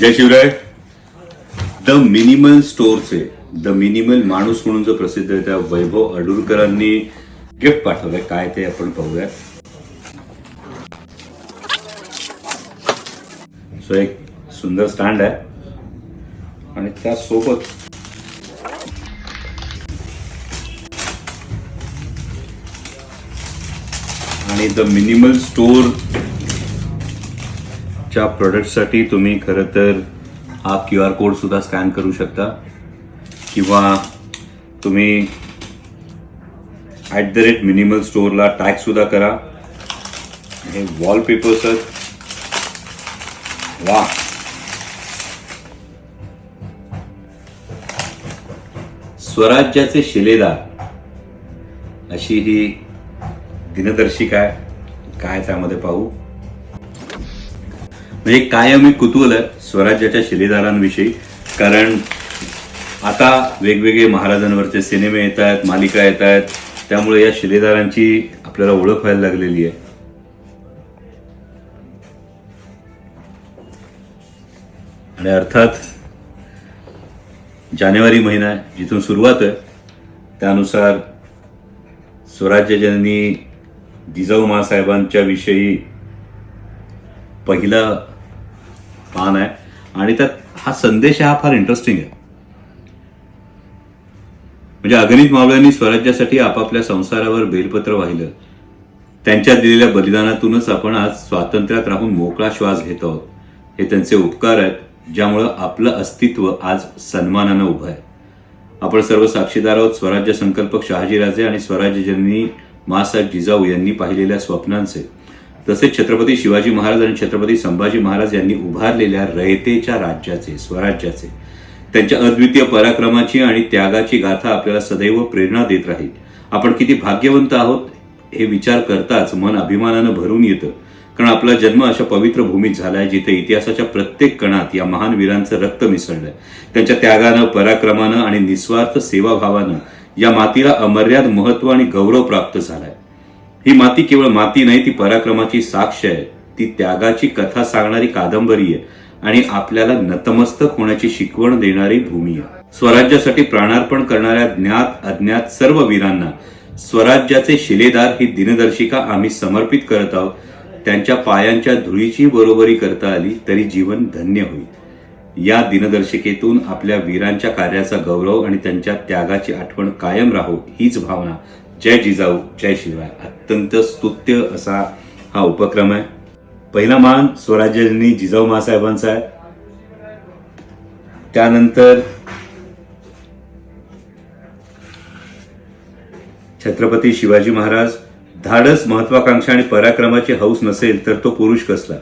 Jai Shivray. The minimal स्टोअरचे the minimal माणूस म्हणून जो प्रसिद्ध आहे त्या वैभव अडुरकरांनी गिफ्ट पाठवलंय. काय ते आपण पाहूया सो एक सुंदर स्टँड आहे. आणि त्यासोबत आणि द मिनिमल स्टोअर च्या प्रोडक्टसाठी तुम्ही खरं तर हा क्यू आर कोड सुद्धा स्कॅन करू शकता. किंवा तुम्ही ॲट द रेट मिनिमल स्टोअरला टॅग सुद्धा करा. हे वॉलपेपर्स आहेत वा स्वराज्याचे शिलेदार अशी ही दिनदर्शिका आहे. काय त्यामध्ये पाहू? म्हणजे कायम एक कुतूहल आहे स्वराज्याच्या शिलेदारांविषयी. कारण आता वेगवेगळे महाराजांवरचे सिनेमे येत आहेत मालिका येत आहेत. त्यामुळे या शिलेदारांची आपल्याला ओळख व्हायला लागलेली आहे. आणि अर्थात जानेवारी महिना जिथून सुरुवात आहे त्यानुसार स्वराज्यजननी जिजाऊ मासाहेबांच्या विषयी पहिला पान आहे. आणि त्यात हा संदेश हा फार इंटरेस्टिंग आहे. म्हणजे अगणित मावळ्यांनी स्वराज्यासाठी आपापल्या संसारावर बेलपत्र वाहिलं. त्यांच्या दिलेल्या बलिदानातूनच आपण आज स्वातंत्र्यात राहून मोकळा श्वास घेत आहोत. हे त्यांचे उपकार आहेत ज्यामुळं आपलं अस्तित्व आज सन्मानानं उभं आहे. आपण सर्व साक्षीदार आहोत स्वराज्य संकल्पक शहाजीराजे आणि स्वराज्यजननी मासाहेब जिजाऊ यांनी पाहिलेल्या स्वप्नांचे. तसेच छत्रपती शिवाजी महाराज आणि छत्रपती संभाजी महाराज यांनी उभारलेल्या रयतेच्या राज्याचे स्वराज्याचे त्यांच्या अद्वितीय पराक्रमाची आणि त्यागाची गाथा आपल्याला सदैव प्रेरणा देत राहील. आपण किती भाग्यवंत आहोत हे विचार करताच मन अभिमानानं भरून येतं. कारण आपला जन्म अशा पवित्र भूमीत झालाय जिथे इतिहासाच्या प्रत्येक कणात या महान वीरांचं रक्त मिसळलं. त्यांच्या त्यागानं पराक्रमानं आणि निस्वार्थ सेवाभावानं या मातीला अमर्याद महत्त्व आणि गौरव प्राप्त झालाय. ही माती केवळ माती नाही ती पराक्रमाची साक्ष आहे. ती त्यागाची कथा सांगणारी कादंबरी आहे आणि आपल्याला नतमस्तक होण्याची शिकवण देणारी भूमी आहे. स्वराज्यासाठी प्राणार्पण करणाऱ्या ज्ञात अज्ञात सर्व वीरांना स्वराज्याचे शिलेदार ही दिनदर्शिका आम्ही समर्पित करत आहोत. त्यांच्या पायांच्या धुळीची बरोबरी करता आली तरी जीवन धन्य होईल. या दिनदर्शिकेतून आपल्या वीरांच्या कार्याचा गौरव आणि त्यांच्या त्यागाची आठवण कायम राहो हीच भावना जय जिजाऊ जय शिवाय अत्यंत स्तुत्य असा हा उपक्रम आहे. पहिला मान स्वराज्यांनी जिजाऊ मासाहेबांचा आहे. त्यानंतर छत्रपती शिवाजी महाराज धाडस महत्वाकांक्षा आणि पराक्रमाची हौस नसेल तर तो पुरुष कसला?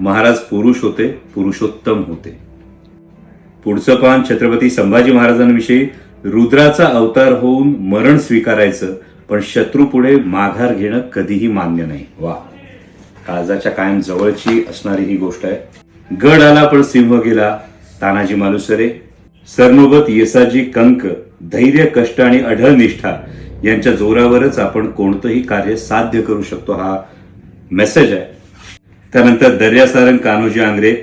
महाराज पुरुष होते पुरुषोत्तम होते. पुढचं पान छत्रपती संभाजी महाराजांविषयी रुद्राचा अवतार होऊन मरण स्वीकारायचं पण शत्रू पुढे माघार घेणं कधीही मान्य नाही. वा. काळजाच्या कायम जवळची असणारी ही गोष्ट आहे. गड आला पण सिंह गेला. तानाजी मालुसरे सरनोबत येसाजी कंक धैर्य कष्ट आणि अढळ निष्ठा यांच्या जोरावरच आपण कोणतंही कार्य साध्य करू शकतो हा मेसेज आहे. त्यानंतर दर्यासारंग कान्होजी आंग्रे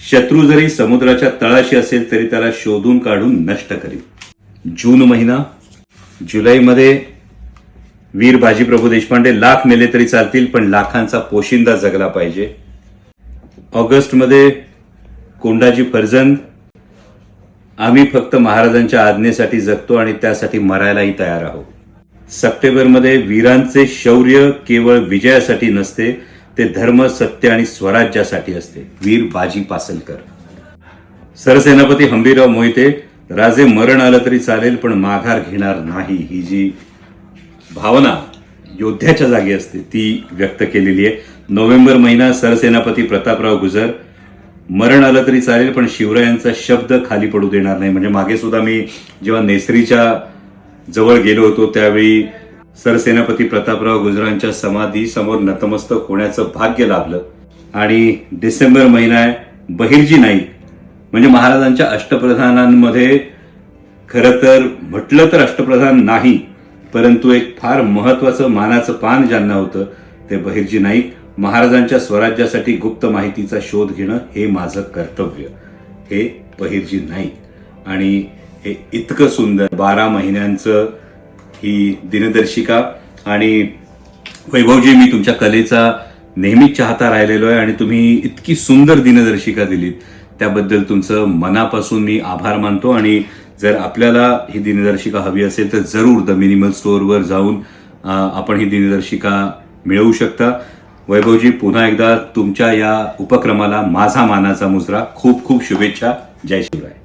शत्रू जरी समुद्राच्या तळाशी असेल तरी त्याला शोधून काढून नष्ट करील जून महिना जुलैमध्ये वीर बाजीप्रभू देशपांडे लाख मेले तरी चालतील पण लाखांचा पोशिंदा जगला पाहिजे. ऑगस्टमध्ये कोंडाजी फर्जंद आम्ही फक्त महाराजांच्या आज्ञेसाठी जगतो आणि त्यासाठी मरायलाही तयार आहोत. सप्टेंबरमध्ये वीरांचे शौर्य केवळ विजयासाठी नसते ते धर्म सत्य आणि स्वराज्यासाठी असते. वीर बाजी पासलकर. सरसेनापती हंबीरराव मोहिते राजे मरण आलं तरी चालेल पण माघार घेणार नाही. ही जी भावना योद्ध्याच्या जागी असते ती व्यक्त केलेली आहे. नोव्हेंबर महिना सरसेनापती प्रतापराव गुजर. मरण आलं तरी चालेल पण शिवरायांचा शब्द खाली पडू देणार नाही. म्हणजे मागे सुद्धा मी जेव्हा नेसरीच्या जवळ गेलो होतो त्यावेळी सरसेनापती प्रतापराव गुजरांच्या समाधी समोर नतमस्तक होण्याचं भाग्य लाभलं. आणि डिसेंबर महिना आहे बहिर्जी नाईक म्हणजे महाराजांच्या अष्टप्रधानांमध्ये खरं तर म्हटलं तर अष्टप्रधान नाही परंतु एक फार महत्वाचं मानाचं पान ज्यांना होतं ते बहिर्जी नाईक महाराजांच्या स्वराज्यासाठी गुप्त माहितीचा शोध घेणं हे माझं कर्तव्य हे बहिर्जी नाईक. आणि हे इतकं सुंदर बारा महिन्यांचं ही दिनदर्शिका आणि वैभवजी मी तुमच्या कलेचा नेहमीच चाहता राहिलेलो आहे आणि तुम्ही इतकी सुंदर दिनदर्शिका दिलीत. त्याबद्दल तुमचं मनापासून मी आभार मानतो आणि जर आपल्याला ही दिनदर्शिका हवी असेल तर जरूर द मिनिमल स्टोअरवर जाऊन आपण ही दिनदर्शिका मिळवू शकता. वैभवजी पुन्हा एकदा तुमच्या या उपक्रमाला माझा मानाचा मुजरा. खूप खूप शुभेच्छा. जय शिवराय.